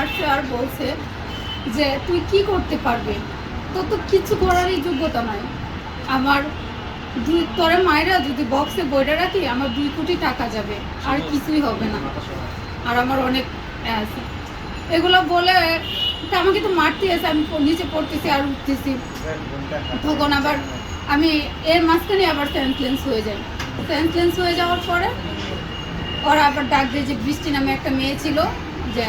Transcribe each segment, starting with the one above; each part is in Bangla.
মারছে আর বলছে যে তুই কি করতে পারবে? তোর তো কিছু করারই যোগ্যতা নাই। আমার দুই তোরে মায়েরা যদি বক্সে বইটা রাখি আমার দুই কোটি টাকা যাবে। আর কিছুই হবে না। আর আমার অনেক আছে এগুলো বলে তা আমাকে তো মারতে আছে আমি নিচে পড়তেছি আর উঠতেছি। তখন আবার আমি এর মাঝখানে আবার সেন্সলেন্স হয়ে যাই। সেন্সলেন্স হয়ে যাওয়ার পরে ওরা আবার ডাক দিয়ে যে বৃষ্টি নামে একটা মেয়ে ছিল। যে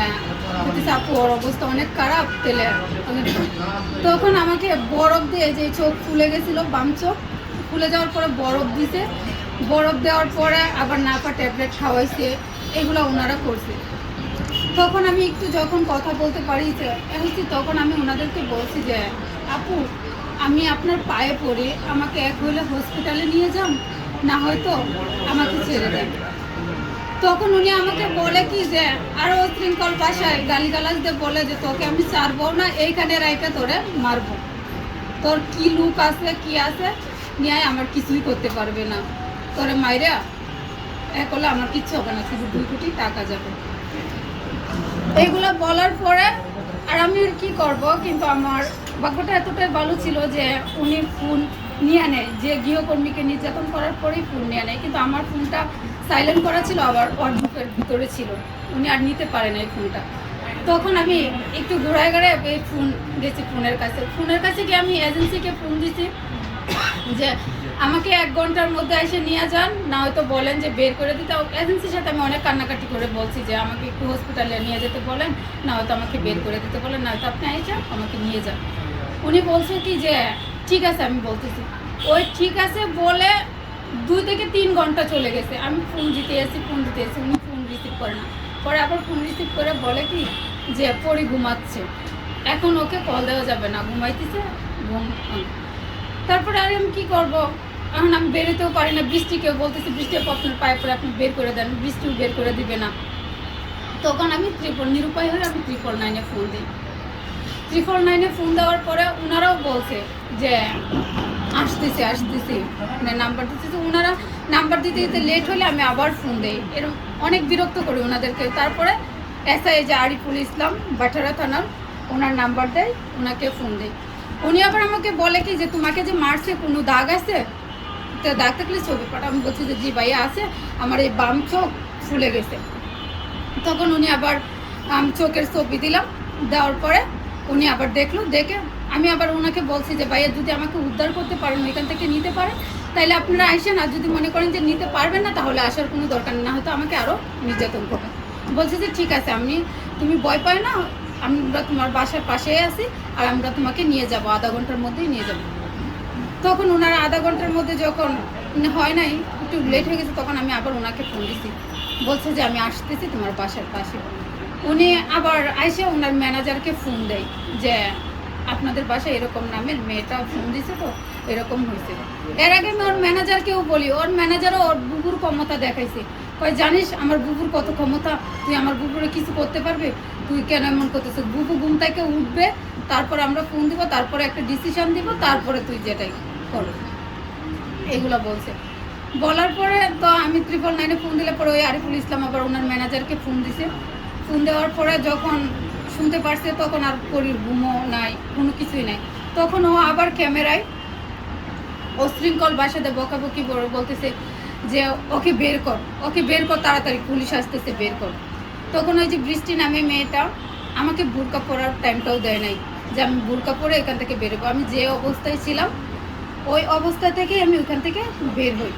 আপু, ওর অবস্থা অনেক খারাপ তেলে। তখন আমাকে বরফ দিয়ে যে চোখ ফুলে গেছিল, বাম চোখ ফুলে যাওয়ার পরে বরফ দিছে। বরফ দেওয়ার পরে আবার নাপা ট্যাবলেট খাওয়াইছে, এগুলো ওনারা করছে। তখন আমি একটু যখন কথা বলতে পারি যে তখন আমি ওনাদেরকে বলছি যে, আপু, আমি আপনার পায়ে পড়ে, আমাকে এক হইলে হসপিটালে নিয়ে যান, না হয়তো আমাকে ছেড়ে দেন। তখন উনি আমাকে বলে কি যে, আরও শৃঙ্খল ভাষায় গালিগালাজ দিয়ে বলে যে, তোকে আমি ছাড়বো না, এইখানে রাইকে তোরে মারবো। তোর কি লুক আছে, কি আছে নিয়ে আমার কিছুই করতে পারবে না। তোরে মাইরা এক হলে আমার কিচ্ছু হবে না, শুধু দুই কোটি টাকা যাবে। এইগুলো বলার পরে, আর আমি কি করব, কিন্তু আমার ভাগ্যটা এতটাই ভালো ছিল যে উনি ফোন নিয়ে নেয়। যে গৃহকর্মীকে নির্যাতন করার পরেই ফোন নিয়ে নেয়। কিন্তু আমার ফোনটা সাইলেন্ট করা ছিল, আবার ওর বুকের ভিতরে ছিল। উনি আর নিতে পারে না এই ফোনটা তখন আমি একটু ঘোরায় ঘুরে এই ফোন গেছি ফোনের কাছে। ফোনের কাছে গিয়ে আমি এজেন্সিকে ফোন দিছি যে আমাকে এক ঘণ্টার মধ্যে এসে নিয়ে যান, না হয়তো বলেন যে বের করে দিতে। এজেন্সির সাথে আমি অনেক কান্নাকাটি করে বলছি যে আমাকে একটু হসপিটালে নিয়ে যেতে বলেন, না হয়তো আমাকে বের করে দিতে বলেন, না হয়তো আপনি এসে আমাকে নিয়ে যান। উনি বলছে কি যে ঠিক আছে, আমি বলতেছি। ওই ঠিক আছে বলে দুই থেকে তিন ঘণ্টা চলে গেছে। আমি ফোন দিতে এসেছি ফোন দিতে এসেছি, উনি ফোন রিসিভ করে না। পরে আবার ফোন রিসিভ করে বলে কি যে, পরি ঘুমাচ্ছে। এখন ওকে কল দেওয়া যাবে না, ঘুমাইতেছে, ঘুম তারপরে আর আমি কী করব? এখন আমি বেরোতেও পারি না বৃষ্টিকেও বলতেছি, বৃষ্টি আপু আপনার পায়ে পরে আপনি বের করে দেন, বৃষ্টিও বের করে দিবে না। তখন আমি ত্রিপল, নিরুপায় হয়ে আমি ত্রিপল নাইনে ফোন দিই। ত্রিপল নাইনে ফোন দেওয়ার পরে ওনারাও বলছে যে আসতেছে আসতেছে। মানে নাম্বার দিতেছে ওনারা নাম্বার দিতে দিতে লেট হলে আমি আবার ফোন দিই। এরকম অনেক বিরক্ত করি ওনাদেরকে তারপরে এসআই যে আরিফুল ইসলাম বাটারা থানার ওনার নাম্বার দেয় ওনাকে ফোন দেয় উনি আবার আমাকে বলে কি যে তোমাকে যে মারছে কোনো দাগ আছে? তো দাগ থাকলে ছবি পাঠা আমি বলছি যে জি ভাইয়া আছে। আমার এই বাম চোখ ফুলে গেছে। তখন উনি আবার আম, চোখের ছবি দিলাম। দেওয়ার পরে উনি আবার দেখল, দেখে আমি আবার ওনাকে বলছি যে, ভাইয়া, যদি আমাকে উদ্ধার করতে পারেন, এখান থেকে নিতে পারেন তাহলে আপনারা আসেন আর যদি মনে করেন যে নিতে পারবেন না, তাহলে আসার কোনো দরকার না হয়তো আমাকে আরও নির্যাতন করবে। বলছে যে, ঠিক আছে, আমি, তুমি ভয় পায় না, আমরা তোমার বাসার পাশেই আছি আর আমরা তোমাকে নিয়ে যাব, আধা ঘণ্টার মধ্যেই নিয়ে যাব। তখন ওনারা আধা ঘণ্টার মধ্যে যখন হয় নাই, একটু লেট হয়ে গেছে, তখন আমি আবার ওনাকে ফোন দিছি। বলছে যে, আমি আসতেছি তোমার বাসার পাশে। উনি আবার আইসে ওনার ম্যানেজারকে ফোন দেয় যে, আপনাদের বাসায় এরকম নামের মেয়েটা ফোন দিছে তো, এরকম হয়েছে এর আগে আমি ওর ম্যানেজারকেও বলি, ওর ম্যানেজারও ওর বুবুর ক্ষমতা দেখাইছে। কয়, জানিস, আমার বুবুর কত ক্ষমতা? তুই আমার বুবুরে কিছু করতে পারবে? তুই কেন এমন করতেছিস? বুবু ঘুম থেকে উঠবে, তারপর আমরা ফোন দিব, তারপরে একটা ডিসিশন দিব, তারপরে তুই যেটাই করো। এগুলো বলছে। বলার পরে তো আমি ত্রিপল নাইনে ফোন দিলে পরে ওই আরিফুল ইসলাম আবার ওনার ম্যানেজারকে ফোন দিছে। ফোন দেওয়ার পরে যখন শুনতে পারছে তখন আর পরির ঘুমও নাই, কোনো কিছুই নাই। তখন ও আবার ক্যামেরায় অশৃঙ্খল বাসাতে বকাবকি বলতেছে যে, ওকে বের কর, ওকে বের কর, তাড়াতাড়ি পুলিশ আসতেছে, বের কর। তখন ওই যে বৃষ্টি নামে মেয়েটা আমাকে বুরকা পরার টাইমটাও দেয় নাই, যে আমি বুরকা পরে এখান থেকে বেরোবো। আমি যে অবস্থায় ছিলাম, ওই অবস্থা থেকে আমি ওখান থেকে বের হই।